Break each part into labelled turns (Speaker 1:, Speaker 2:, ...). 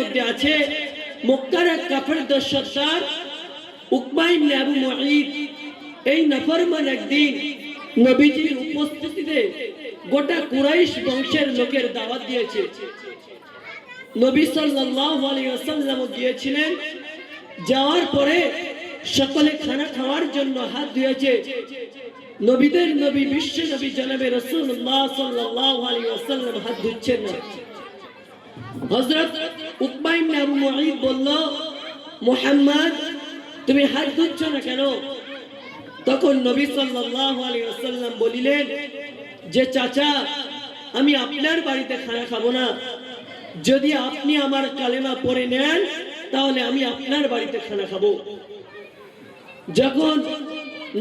Speaker 1: মধ্যে আছে মক্কার এক কাফের দর্শকদার উকমাইম আবু মুঈদ। এই নফরমান একদিন নবীজির উপস্থিতিতে গোটা কুরাইশ বংশের লোকের দাওয়াত দিয়েছে। নবী সাল্লাল্লাহু আলাইহি ওয়াসাল্লাম গিয়েছিলেন। যাওয়ার পরে সকলে খানা খাওয়ার জন্য হাত ধুয়েছে। নবীদের নবী বিশ্ব নবী জনাবে রাসূলুল্লাহ সাল্লাল্লাহু আলাইহি ওয়াসাল্লাম হাত ধুচ্ছেন না। হযরত উকবা আবু মুঈদ বলল, মুহাম্মদ, তুমি হাত ধুচ্ছ না কেন? তখন নবী ওয়াসাল্লাম বলিলেন, যে চাচা, আমি আপনার বাড়িতে খানা খাব না। যদি আপনি আমার কালেমা পড়ে নেন, তাহলে আমি আপনার বাড়িতে খানা খাব। যখন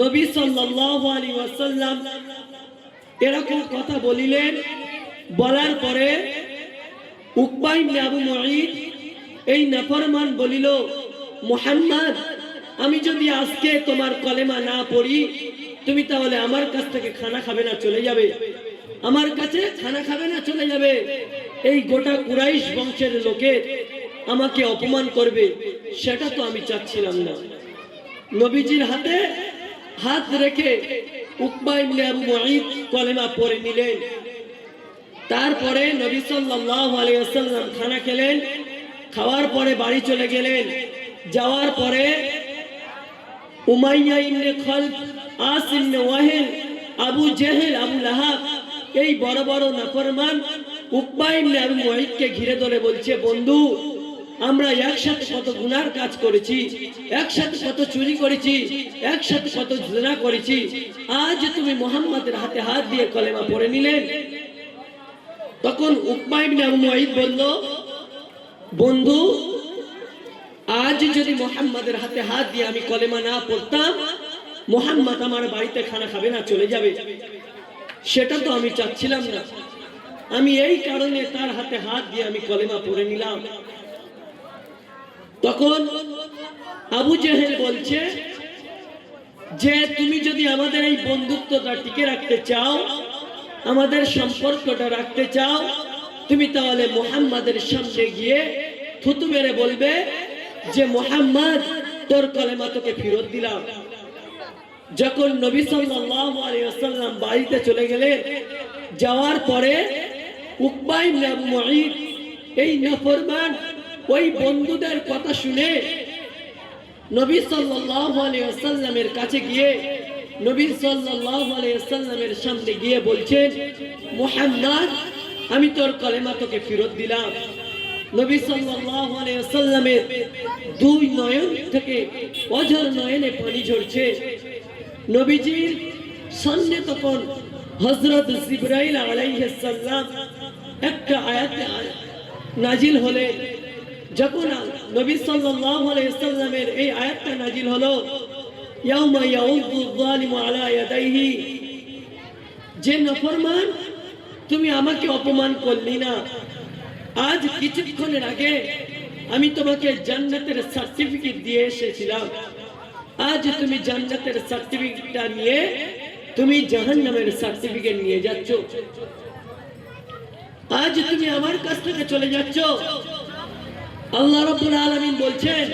Speaker 1: নবী ওয়াসাল্লাম এরকম কথা বলিলেন, বলার পরে আবু এই নাফরমান বলিল, মুহাম্মদ, আমি যদি আজকে তোমার কলেমা না পড়ি, তুমি তাহলে আমার কাছ থেকে খানা খাবে না চলে যাবে। আমার কাছে খানা খাবে না চলে যাবে। এই গোটা কুরাইশ বংশের লোকে আমাকে অপমান করবে, সেটা তো আমি চাচ্ছিলাম না। নবীজির হাতে হাত রেখে উকবা ইবনে আবু মুঈদ কলেমা পড়ে নিলেন। তারপরে নবী সাল্লাল্লাহু আলাইহি ওয়াসাল্লাম খানা খেলেন, খাওয়ার পরে বাড়ি চলে গেলেন। যাওয়ার পরে Umayyah ibn Khalaf As ibn Wail, Abu Jahl, Abu Lahab, এই বড় বড় নাফরমান উকবা ইবনে আবু মুঈদকে ঘিরে ধরে বলছে, বন্ধু, আমরা একসাথে কত গুনার কাজ করেছি, একসাথে কত চুরি করেছি, একসাথে কত জেনা করেছি। আজ তুমি মোহাম্মদের হাতে হাত দিয়ে কলেমা পড়ে নিলেন তখন মুঈদ বলল, বন্ধু, আজ যদি মোহাম্মদের হাতে হাত দিয়ে আমি কলেমা না পড়তাম, মোহাম্মদ আমার বাড়িতে খানা খাবে না, চলে যাবে। সেটা তো আমি চাচ্ছিলাম না। আমি এই কারণে তার হাতে হাত দিয়ে আমি কলেমা পড়ে নিলাম। তখন আবু জেহেল বলছে, যে তুমি যদি আমাদের এই বন্ধুত্বটা টিকে রাখতে চাও আমাদের সম্পর্কটা রাখতে চাও, তুমি তাহলে মোহাম্মদের সামনে গিয়ে থুতু মেরে বলবে যে, মোহাম্মদ, তোর কলেমা তোকে ফেরত দিলাম। যখন নবী ওয়াসাল্লাম বাড়িতে চলে গেলেন, যাওয়ার পরে উকবা ইবনে আবু এই নফরমান ওই বন্ধুদের কথা শুনে নবী আলাইহি ওয়াসাল্লামের কাছে গিয়ে নবী সাল্লাল্লাহু সামনে গিয়ে বলছেন, মুহাম্মদ, আমি তোর কলেমা তোকে ফেরত দিলাম। নবী সাল্লাল্লাহু দুই নয়ন থেকে অঝর নয়নে পানি ঝরছে। নবীজির সামনে তখন হযরত জিবরাইল আলাইহিস সালাম একটা আয়াত নাজিল হলে যখন নবী সাল্লাল্লাহু আলাইহি এই আয়াতটা নাজিল হলো ইয়াউমা ইয়াউযু যালিমু আলা ইয়াদাইহি যে নাফরমান, তুমি আমাকে অপমান করলি না। আজ কিছুক্ষণের আগে আমি তোমাকে জান্নাতের সার্টিফিকেট দিয়ে এসেছিলাম। আজ তুমি জান্নাতের সার্টিফিকেটটা নিয়ে তুমি জাহান্নামের সার্টিফিকেট নিয়ে যাচ্ছ। আজ তুমি আমার কাছ থেকে চলে যাচ্ছ। আল্লাহ রাব্বুল আলামিন বলছেন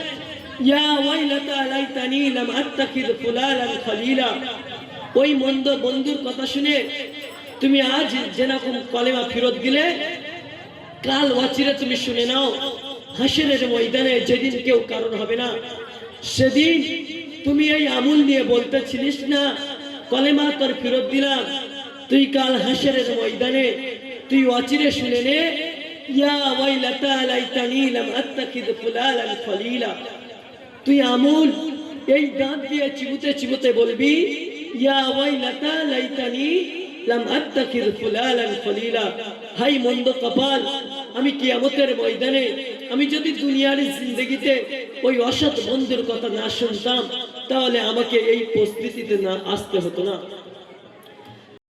Speaker 1: ইয়া ওয়াইলাতা লাইতানি লাম আত্তাখিদ ফুলালান খলিলা। ওই মন্দ বন্ধুর কথা শুনে তুমি আজ যেরকম কলেমা ফেরত দিলে, কাল ওয়াচিরে তুমি শুনে নাও হাসিনের ময়দানে যেদিন কেউ কারণ হবে না। সেদিন তুমি এই আমুল নিয়ে বলতেছিলিস না, কলেমা তোর ফেরত দিলাম। তুই কাল হাসিনের ময়দানে তুই অচিরে শুনে নে, ইয়া ওয়াইলাতা লাইতানি লাম আত্তাখিদ ফুলালান খলিলা। তুই আমুল, এই দাঁত দিয়ে চিবুতে চিবুতে বলবি হাই মন্দ কপাল, আমি কিয়ামতের ময়দানে, আমি যদি দুনিয়ার জিন্দগিতে ওই অসৎ বন্ধুর কথা না শুনতাম, তাহলে আমাকে এই পরিস্থিতিতে না আসতে হতো না।